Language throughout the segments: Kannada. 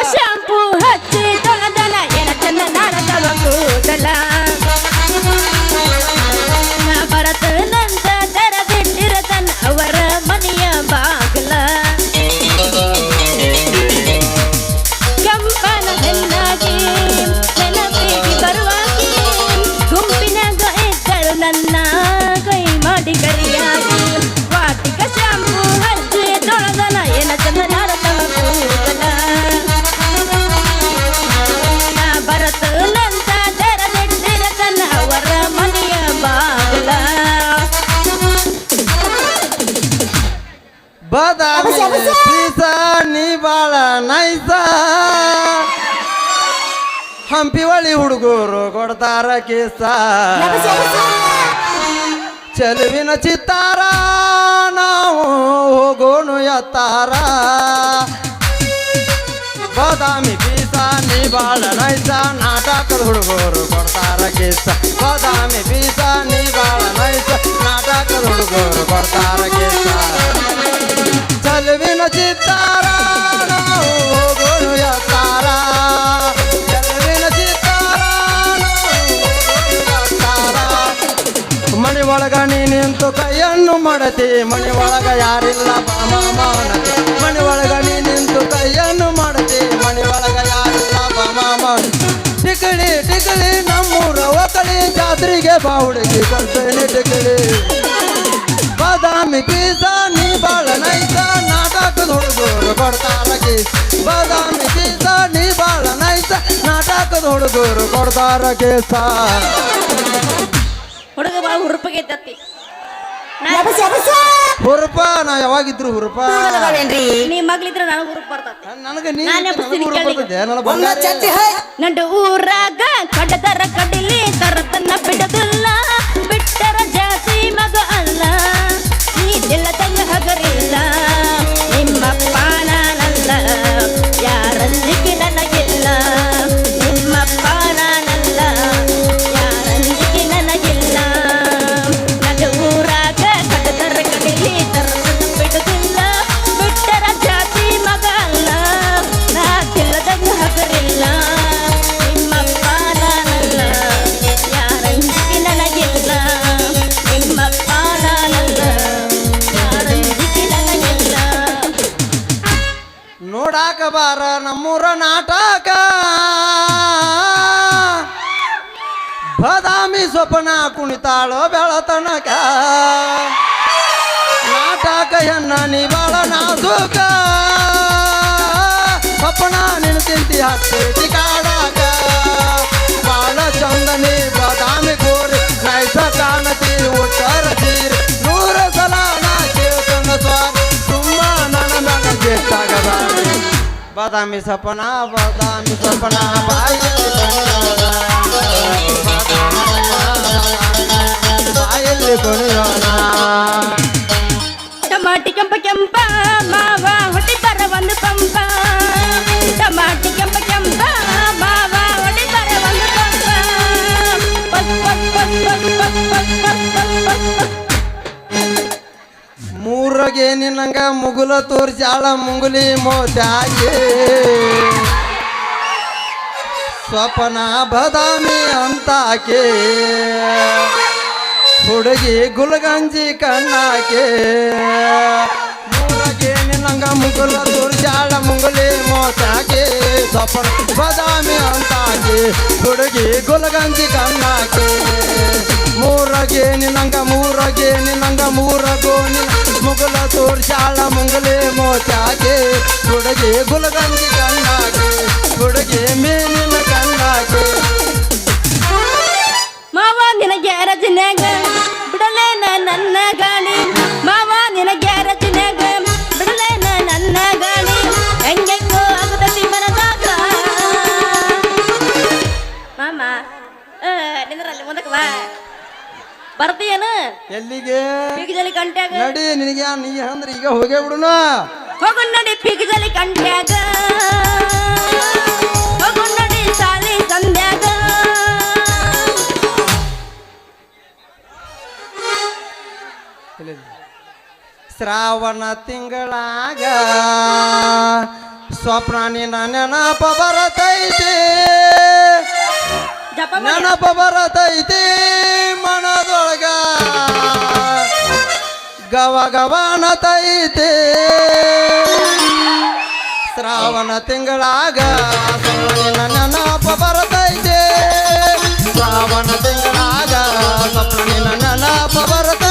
不是 ಬಾಳ ನೈಸ. ಹಂಪಿ ಒಳಿ ಹುಡುಗರು ಕೊಡ್ತಾರ ಕೇಸ. ಚೆಲುವಿನ ಚಿತ್ತಾರ ನಾವು ಹೋಗೋಣ ಎತ್ತಾರ. ಬಾದಾಮಿ ಪೀಸ ನೀ ಬಾಳ ನೈಸ. ನಾಟಕದ ಹುಡುಗರು ಕೊಡ್ತಾರ ಕೇಸ. ಬಾದಾಮಿ ಪೀಸ ನೀ ಬಾಳ ನೈಸ. ನಾಟಕದ ಹುಡುಗರು ಕೊಡ್ತಾರ ಕೇಸ. ಚೆಲುವಿನ ಚಿತ್ತಾರ ಒಳಗ ನೀ ನಿಂತು ಕೈಯನ್ನು ಮಾಡತಿ. ಮನೆ ಒಳಗ ಯಾರಿಲ್ಲ ಬಾಮಾನತಿ ಮಣಿ ಒಳಗ ನೀ ನಿಂತು ಕೈಯನ್ನು ಮಾಡತಿ. ಮಣಿ ಒಳಗ ಯಾರಿಲ್ಲ ಬಾಮಾಮ ಟಿಕಳಿ ಟಿಕಳಿ, ನಮ್ಮೂರ ಒಕಳಿ ಜಾತ್ರೆಗೆ ಬಾವುಡಿಗೆ ಕಲ್ಪನೆ ಟಿಕಳಿ. ಬಾದಾಮಿ ಕೀಸ ನೀ ಬಾಳ ನೈಸ ನಾಟಕದ ಹುಡುಗರು ಕೊಡ್ತಾರ ಬಾದಾಮಿ ಕೀಸ ನೀ ಬಾಳ ನೈಸ ನಾಟಕದ ಹುಡುಗರು ಕೊಡ್ತಾರ ಕೇಸ ಹುಡುಗ ಬಾ ಹುರುಪಗೆ ತತ್ತಿ. ಹುರುಪ ನಾ ಯಾವಾಗಿದ್ರು ಹುರುಪ. ನೀ ಮಗ್ಲಿದ್ರೆ ನಾನು ಹುರುಪ ಬರ್ತತಿ. ನನಗೆ ನೀ ನಾನೇ ಬರ್ತೀನಿ ಹುರುಪ ಕೇಳಿ. ನನ್ನ ಬಂಗಾರ ಊರಾಗ ಕಡದರ ಕಡಿಲಿ ತರತನ್ನ ಬಿಡದಿಲ್ಲ ನಮ್ಮೂರ ನಾಟಕ. ಬದಾಮಿ ಸ್ವಪ್ನ ಕುಣಿತಾಳೋ ಬೆಳತನಕ. ನಾಟಕ ಎನ್ನ ನೀ ಬಾಳ ನಾಜೂಕ. ಸ್ವಪ್ನ ನಿನ್ ತಿಂತಿ ಹತ್ತಿ ಕಾಡಾಕ. ಬಾಳ ಚಂದನಿ ಬದಾಮಿ ಕೋರಿ ನೈಸ ಕಾಣತಿ ಉತ್ತರ ಬಾದಾಮಿ ಸಪನ ಬಾದಾಮಿ ಸಪನ ಬಾಯಲ್ಲಿ ಕೊನೆಯೋಣ ಟಮಾಟಿ ಕೆಂಪ ಕೆಂಪ ಮಾವ ಹೊಡಿತಾರ ಒಂದು ಪಂಪ ಟಮಾಟಿ ಕೆಂಪ ಕೆಂಪ ಮಾವ ಹೊಡಿತಾರ ಒಂದು ಪಂಪ ಮ್ಯಾಗೆ ನಿನ್ನಂಗ ಮುಗುಲ ತೋರಿಸಾಳ ಮುಂಗುಲಿ ಮೋತಾಗಿ ಸ್ವಪ್ನ ಬದಾಮಿ ಅಂತಾಕೆ. ಹುಡುಗಿ ಗುಲ್ಗಂಜಿ ಕಣ್ಣಾಕೆ. ಮೂರಗೆ ನಿನ್ನಂಗ ಮುಗುಲ ತೋರಿಸಾಳ ಮುಂಗುಲಿ ಮೋತಾಕೆ ಸ್ವಪನ ಬದಾಮಿ ಅಂತಾಕೆ. ಹುಡುಗಿ ಗುಲ್ಗಂಜಿ ಕಣ್ಣಾಕೆ. ಮೂರಗೆ ನಿನ್ನಂಗ ಮೂರಗೆ ನಿನ್ನಂಗ ಮೂರಗೋ ಮೋಚಾಗೆ ಕೊಡಗೆ ಗುಲಗಂಜಿ ಕಣ್ಣಾಗೆ. ಎಲ್ಲಿಗೆ? ಪಿಗಜಲಿ ಕಂಟ್ಯಾಗ. ನಡಿ ನಿನಗೆ ನೀ ಅಂದ್ರೆ ಈಗ ಹೋಗೇ ಬಿಡುನ. ಹೋಗು ನಡಿ ಪಿಗಜಲಿ ಕಂಟ್ಯಾಗ. ಹೋಗು ನಡಿ ಸಾಲಿ ಸಂಧ್ಯಾಗ ಶ್ರಾವಣ ತಿಂಗಳಾಗ ಸ್ವಪ್ನ ನಿನ್ನ ನೆನಪ ಬರತೈತಿ. ನೆನಪ ಬರತೈತಿ ಮನದೊಳಗ ಗವ ಗವನತೈತಿ ಶ್ರಾವಣ ತಿಂಗಳಾಗ ನೆನಪ ಬರತೈತಿ. ಶ್ರಾವಣ ತಿಂಗಳಾಗ ನೆನಪ ಬರತೈತಿ.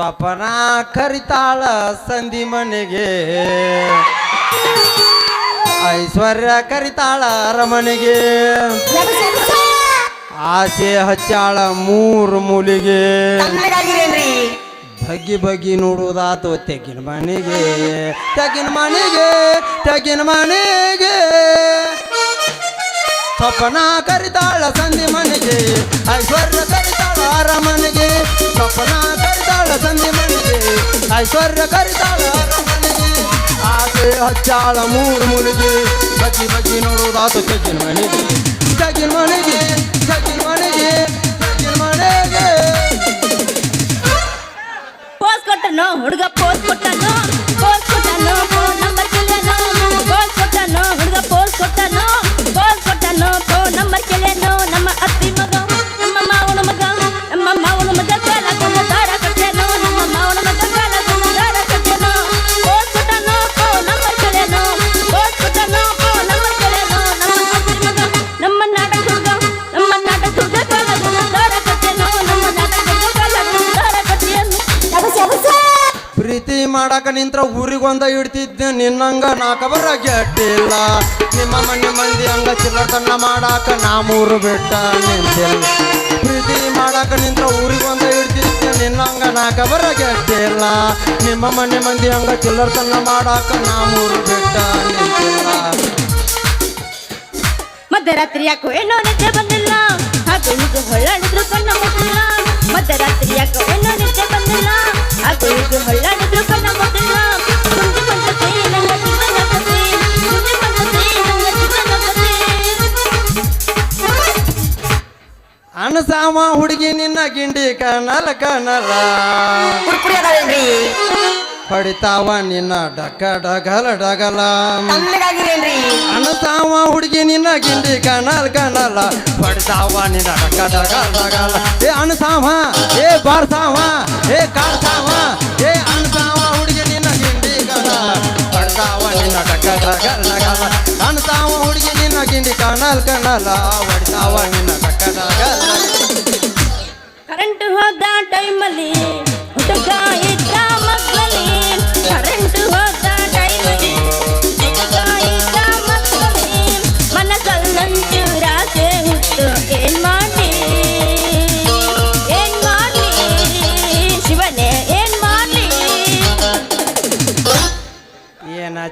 ಸ್ವಪ್ನ ಕರಿತಾಳ ಸಂಧಿ ಮನೆಗೆ. ಐಶ್ವರ್ಯ ಕರಿತಾಳ ಅರಮನೆಗೆ. ಆಸೆ ಹಚ್ಚಾಳ ಮೂರು ಮೂಲಿಗೆ. ಬಗ್ಗಿ ಬಗ್ಗಿ ನೋಡುವುದಾತು ತೆಗಿನ ಮನೆಗೆ. ತೆಗಿನ ಮನೆಗೆ ತೆಗಿನ ಮನೆಗೆ. ಸ್ವಪ್ನ ಕರಿತಾಳ ಸಂಧಿ ಮನೆಗೆ. ಐಶ್ವರ್ಯ ಕರಿತಾಳ ಮನೆಗೆ, ಸ್ವಪ್ನ ಕರಿತಾಳ ಸಂಧಿ ಮನೆಗೆ, ಐಶ್ವರ್ಯ ಕರಿತಾಳ ಆಸೆ ಹಚ್ಚಾಳ ಮೂರು ಮುನಿಗೆ ಬಜ್ಜಿ ಬಗ್ಗಿ ನೋಡುವುದಾತು ಜಗಿನ ಮನೆಗೆ. ಜಗಿನ ಮನೆಗೆ ಜಗಿನ ಮನೆಗೆ ಜಗಿನ ಮನೆಗೆ. ಪೋಸ್ ಕೊಟ್ಟನು, ಹುಡುಗ ಪೋಸ್ ಕೊಟ್ಟನು? ಮಾಡಾಕ ನಿಂತ್ರ ಊರಿಗೊಂದ ಇಡ್ತಿದ್ದೆ, ನಿನ್ನಂಗ ನಾಕಬರ ಗೆಟ್ಟಿಲ್ಲ. ನಿಮ್ಮ ಮನೆ ಮಂದಿ ಹಂಗ ಚಿಲ್ಲತನ ಮಾಡಾಕ ನಾ ಮೂರು ಬೆಟ್ಟ ನಿಂತಿಲ್ಲ. ಪ್ರೀತಿ ಮಾಡಾಕ ನಿಂತ್ರ ಊರಿಗೊಂದ ಇಡ್ತಿದ್ದೆ, ನಿನ್ನಂಗ ನಾಕಬರ ಗೆಟ್ಟಿಲ್ಲ. ನಿಮ್ಮ ಮನೆ ಮಂದಿ ಹಂಗ ಚಿಲ್ಲರ್ತನ ಮಾಡಾಕ ನಾ ಮೂರು ಬೆಟ್ಟ ನಿಂತಿಲ್ಲ. ಮಧ್ಯರಾತ್ರಿ ಯಾಕೋ ಏನೋ ನಿದ್ದೆ ಬಂದಿಲ್ಲ. ಇದು ಹೊಳ್ಳಾಡಿದ್ರು ಕಣ್ಣ ಮುಟ್ಟಿಲ್ಲ ಮಧ್ಯರಾತ್ರಿ ಯಾಕೋ ಏನೋ ನಿದ್ದೆ ಬಂದಿಲ್ಲ ಹಾಗೂ ಇದು ಹೊಳ್ಳಾಡಿದ್ರು ಕಣ್ಣ ಮುಟ್ಟಿಲ್ಲ ಮುಂದೆ ಬಂದತೆ ನನ್ನ ಜೀವನ ಕಥೆ ಮುಂದೆ ಬಂದತೆ ನನ್ನ ಜೀವನ ಕಥೆ ಅನಸಾಮ ಹುಡುಗಿ ನಿನ್ನ ಗಿಂಡಿ ಕನಲ ಕನಲ ಪುರ್ಪುರಿ ಅದಾವೇನ್ರಿ ಹೊಡಿತಾವ ನಿನ್ನ ಡಕ್ಕ ಡಗಲ ಡಗಲ. ತಣ್ಣಗಾಗಿರೇನ್ರಿ ಅನಸಾವ ಹುಡುಗಿ ನಿನ್ನ ಗಿಂಡಿ ಕಣಲ್ ಕಣಲ. ಪಡಿತಾವ ನಿನ್ನ ಡಕ್ಕ ಡಗಲ ಡಗಲ. ಏ ಅನಸಾವ ಏ ಬಾರ್ಸಾವ ಏ ಕಾಡ್ಸಾವ ಏ ಅನಸಾವ ಹುಡುಗಿ ನಿನ್ನ ಗಿಂಡಿ ಕಣಲ. ಪಡಿತಾವ ನಿನ್ನ ಡಕ್ಕ ಡಗಲ ಡಗಲ. ಅನಸಾವ ಹುಡುಗಿ ನಿನ್ನ ಗಿಂಡಿ ಕಣಲ್ ಕಣಲ. ಪಡಿತಾವ ನಿನ್ನ ಡಕ ಡಗಲ.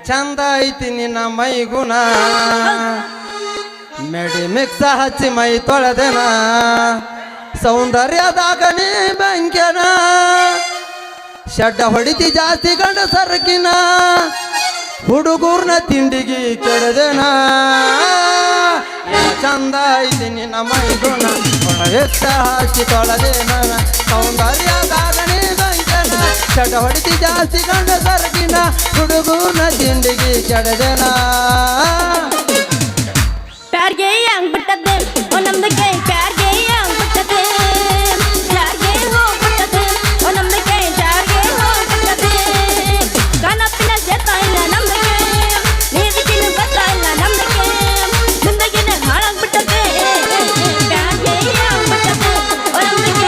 ಚಂದ ಐತಿ ನಿನ್ನ ಮೈ ಗುಣ ಮೆಡಿ ಮಿಕ್ಸ ಹಚ್ಚಿ ಮೈ ತೊಳೆದೆನ. ಸೌಂದರ್ಯದಾಗ ನೀ ಬೆಂಕೆನ ಶಡ್ಡ ಹೊಡಿತಿ ಜಾಸ್ತಿ ಗಂಡ ಸರಕಿನ. ಹುಡುಗೂರ್ನ ತಿಂಡಿಗೆ ಕೆಡದೆನ. ಚಂದ ಐತಿ ನಿನ್ನ ಮೈ ಗುಣ ಹಚ್ಚಿ ತೊಳೆದೇನ ಸೌಂದರ್ಯದಾಗ ನೀ ಚಟ ಹೊಡಿತಿ ಜಾಸ್ತಿ ಕಂಡ ಸರಗಿನ ಹುಡುಗನ ತಿಂಡಿಗೆ ಚಡದನ ಪ್ಯಾರ್ಗೆ ಹಂಗ್ ಬಿಟ್ಟದ್ದೆ? ಕೈ ಪ್ಯಾರ್ಗೆ